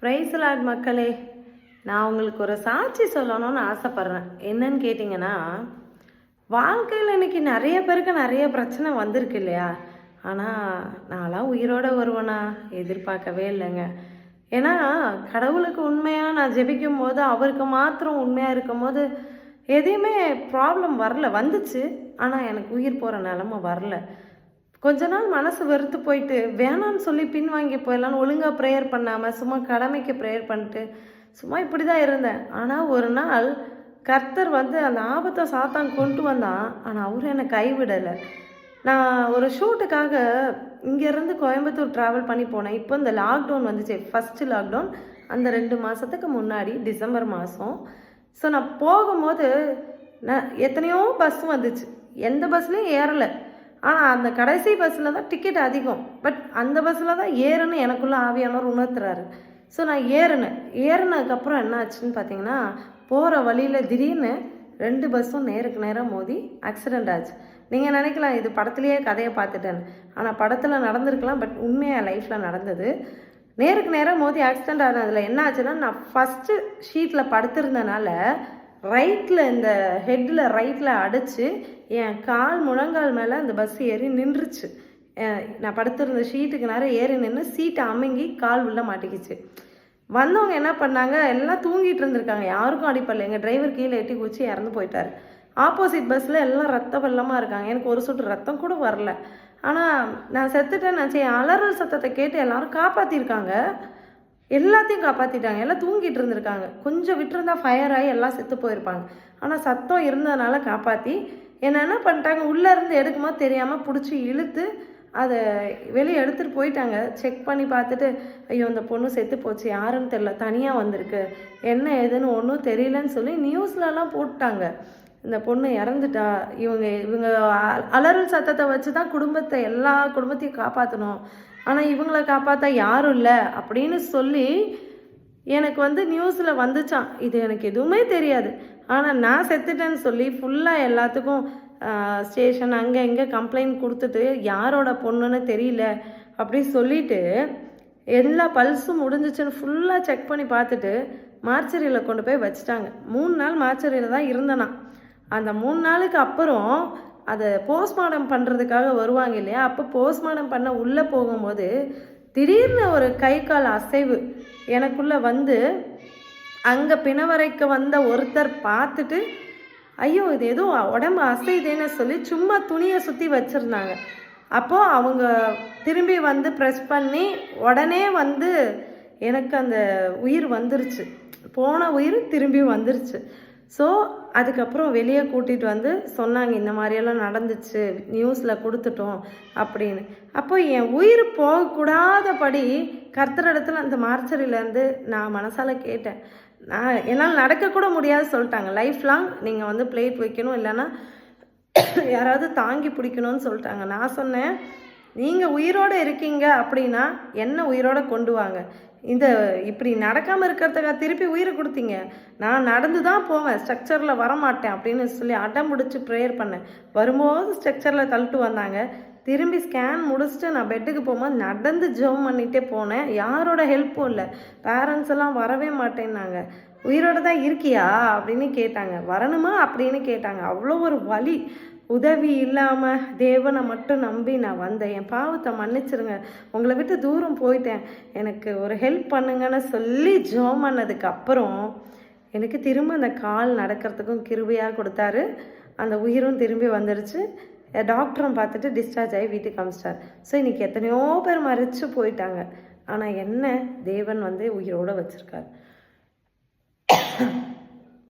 பிரைஸ்லாட் மக்களே நான் உங்களுக்கு ஒரு சாட்சி சொல்லணும்னு ஆசைப்பட்றேன். என்னன்னு கேட்டிங்கன்னா வாழ்க்கையில் இன்னைக்கு நிறைய பேருக்கு நிறைய பிரச்சனை வந்திருக்கு இல்லையா? ஆனால் நான்லாம் உயிரோடு வருவேனா? எதிர்பார்க்கவே இல்லைங்க. ஏன்னா கடவுளுக்கு உண்மையாக நான் ஜெபிக்கும் போது அவருக்கு மாத்திரம் உண்மையாக இருக்கும் போது எதையுமே ப்ராப்ளம் வரல. வந்துச்சு. ஆனால் எனக்கு உயிர் போகிற நிலமை வரல. கொஞ்ச நாள் மனசு வெறுத்து போயிட்டு வேணான்னு சொல்லி பின்வாங்கி போயிடலான்னு ஒழுங்காக ப்ரேயர் பண்ணாமல் சும்மா கடமைக்கு ப்ரேயர் பண்ணிட்டு சும்மா இப்படி தான் இருந்தேன். ஆனால் ஒரு நாள் கர்த்தர் வந்து அந்த ஆபத்தை சாத்தான் கொண்டு வந்தான். ஆனால் அவரும் என்னை கைவிடலை. நான் ஒரு ஷூட்டுக்காக இங்கேருந்து கோயம்புத்தூர் ட்ராவல் பண்ணி போனேன். இப்போ இந்த லாக்டவுன் வந்துச்சு. ஃபஸ்ட்டு லாக்டவுன் அந்த ரெண்டு மாதத்துக்கு முன்னாடி டிசம்பர் மாதம் ஸோ நான் போகும்போது நான் எத்தனையோ பஸ் வந்துச்சு. எந்த பஸ்லையும் ஏறலை. ஆனால் அந்த கடைசி பஸ்ஸில் தான் டிக்கெட் அதிகம். பட் அந்த பஸ்ஸில் தான் ஏறுன்னு எனக்குள்ளே ஆவியானவர் உணர்த்துறாரு. ஸோ நான் ஏறினேன். ஏறினதுக்கப்புறம் என்ன ஆச்சுன்னு பார்த்தீங்கன்னா போகிற வழியில் திடீர்னு ரெண்டு பஸ்ஸும் நேருக்கு நேராக மோதி ஆக்சிடெண்ட் ஆச்சு. நீங்கள் நினைக்கலாம் இது படத்துலேயே கதையை பார்த்துட்டேன்னு. ஆனால் படத்தில் நடந்திருக்கலாம் பட் உண்மையாக லைஃப்பில் நடந்தது. நேருக்கு நேராக மோதி ஆக்சிடெண்ட் ஆனதில் என்ன ஆச்சுன்னா நான் ஃபஸ்ட்டு ஷீட்டில் படுத்திருந்தனால ரைட்டில் இந்த ஹெட்டில் ரைட்டில் அடித்து என் கால் முழங்கால் மேலே அந்த பஸ் ஏறி நின்றுச்சு. நான் படுத்திருந்த ஷீட்டுக்கு நேரம் ஏறி நின்று சீட்டை அமுங்கி கால் உள்ள மாட்டிக்கிச்சு. வந்தவங்க என்ன பண்ணாங்க? எல்லாம் தூங்கிட்டு இருந்திருக்காங்க. யாருக்கும் அடிப்படல எங்கள் டிரைவர் கீழே எட்டி குச்சி இறந்து போயிட்டார். ஆப்போசிட் பஸ்ஸில் எல்லாம் ரத்த வெள்ளமாக இருக்காங்க. எனக்கு ஒரு சொட்டு ரத்தம் கூட வரல. ஆனால் நான் செத்துட்டேன் நான் செய்ய அலறல் சத்தத்தை கேட்டு எல்லாரும் காப்பாற்றிருக்காங்க எல்லாத்தையும் காப்பாற்றிட்டாங்க எல்லாம் தூங்கிட்டு இருந்திருக்காங்க. கொஞ்சம் விட்டுருந்தா ஃபயர் ஆகி எல்லாம் செத்து போயிருப்பாங்க. ஆனால் சத்தம் இருந்ததுனால காப்பாற்றி என்ன என்ன பண்ணிட்டாங்க? உள்ளேருந்து எடுக்குமா எடுக்கும்போது தெரியாமல் பிடிச்சி இழுத்து அதை வெளியே எடுத்துகிட்டு போயிட்டாங்க. செக் பண்ணி பார்த்துட்டு ஐயோ இந்த பொண்ணு செத்து போச்சு. யாருன்னு தெரில தனியாக வந்திருக்கு. என்ன ஏதுன்னு ஒன்றும் தெரியலன்னு சொல்லி நியூஸ்லலாம் போட்டாங்க. இந்த பொண்ணு இறந்துட்டா இவங்க இவங்க அ- அலறல் சத்தத்தை வச்சு தான் குடும்பத்தை எல்லா குடும்பத்தையும் காப்பாற்றணும் ஆனால் இவங்கள காப்பாற்ற யாரும் இல்லை அப்படின்னு சொல்லி எனக்கு வந்து நியூஸில் வந்துச்சான். இது எனக்கு எதுவுமே தெரியாது. ஆனால் நான் செத்துட்டேன்னு சொல்லி ஃபுல்லாக எல்லாத்துக்கும் ஸ்டேஷன் அங்கே இங்கே கம்ப்ளைண்ட் கொடுத்துட்டு யாரோட பொண்ணுன்னு தெரியல அப்படின்னு சொல்லிட்டு எல்லா பல்ஸும் முடிஞ்சிச்சுன்னு ஃபுல்லாக செக் பண்ணி பார்த்துட்டு மார்ச்சரியில் கொண்டு போய் வச்சுட்டாங்க. மூணு நாள் மார்ச்சரியில் தான் இருந்தேனா அந்த மூணு நாளுக்கு அப்புறம் அதை போஸ்ட்மார்ட்டம் பண்ணுறதுக்காக வருவாங்க இல்லையா? அப்போ போஸ்ட்மார்ட்டம் பண்ண உள்ளே போகும்போது திடீர்னு ஒரு கை கால் அசைவு எனக்குள்ளே வந்து அங்கே பிணவரைக்கு வந்த ஒருத்தர் பார்த்துட்டு ஐயோ இது ஏதோ உடம்பு அசைதேன்னு சொல்லி சும்மா துணியை சுற்றி வச்சுருந்தாங்க. அப்போது அவங்க திரும்பி வந்து ப்ரெஸ் பண்ணி உடனே வந்து எனக்கு அந்த உயிர் வந்துருச்சு. போன உயிர் திரும்பி வந்துருச்சு. ஸோ அதுக்கப்புறம் வெளியே கூட்டிகிட்டு வந்து சொன்னாங்க இந்த மாதிரியெல்லாம் நடந்துச்சு நியூஸில் கொடுத்துட்டோம் அப்படின்னு. அப்போ என் உயிர் போகக்கூடாதபடி கர்த்தரிடத்துல அந்த மார்ச்சரியிலேருந்து நான் மனசால் கேட்டேன். நான் என்னால் நடக்கக்கூட முடியாது சொல்லிட்டாங்க. லைஃப் லாங் நீங்கள் வந்து பிளேட் வைக்கணும் இல்லைன்னா யாராவது தாங்கி பிடிக்கணும்னு சொல்லிட்டாங்க. நான் சொன்னேன் நீங்கள் உயிரோடு இருக்கீங்க அப்படின்னா என்ன உயிரோட கொண்டு வாங்க? இந்த இப்படி நடக்காமல் இருக்கிறதுக்காக திருப்பி உயிரை கொடுத்தீங்க. நான் நடந்து தான் போவேன் ஸ்ட்ரக்சரில் வரமாட்டேன் அப்படின்னு சொல்லி அடம் பிடிச்சி ப்ரேயர் பண்ணேன். வரும்போது ஸ்ட்ரக்சரில் தள்ளிட்டு வந்தாங்க. திரும்பி ஸ்கேன் முடிச்சுட்டு நான் பெட்டுக்கு போகும்போது நடந்து ஜெபம் பண்ணிகிட்டே போனேன். யாரோட ஹெல்ப்பும் இல்லை. பேரண்ட்ஸ் எல்லாம் வரவே மாட்டேன்னாங்க. உயிரோட தான் இருக்கியா? அப்படின்னு கேட்டாங்க. வரணுமா அப்படின்னு கேட்டாங்க. அவ்வளோ ஒரு வலி. உதவி இல்லாமல் தேவனை மட்டும் நம்பி நான் வந்தேன். என் பாவத்தை மன்னிச்சிருங்க. உங்களை விட்டு தூரம் போயிட்டேன். எனக்கு ஒரு ஹெல்ப் பண்ணுங்கன்னு சொல்லி ஜோம் பண்ணதுக்கு அப்புறம் எனக்கு திரும்ப அந்த கால் நடக்கிறதுக்கும் கிருபையாக கொடுத்தாரு. அந்த உயிரும் திரும்பி வந்துருச்சு. டாக்டரும் பார்த்துட்டு டிஸ்சார்ஜ் ஆகி வீட்டுக்கு அமிச்சிட்டார். ஸோ இன்னைக்கு எத்தனையோ பேர் மறைச்சு போயிட்டாங்க. ஆனால் என்ன தேவன் வந்து உயிரோட வச்சுருக்காரு.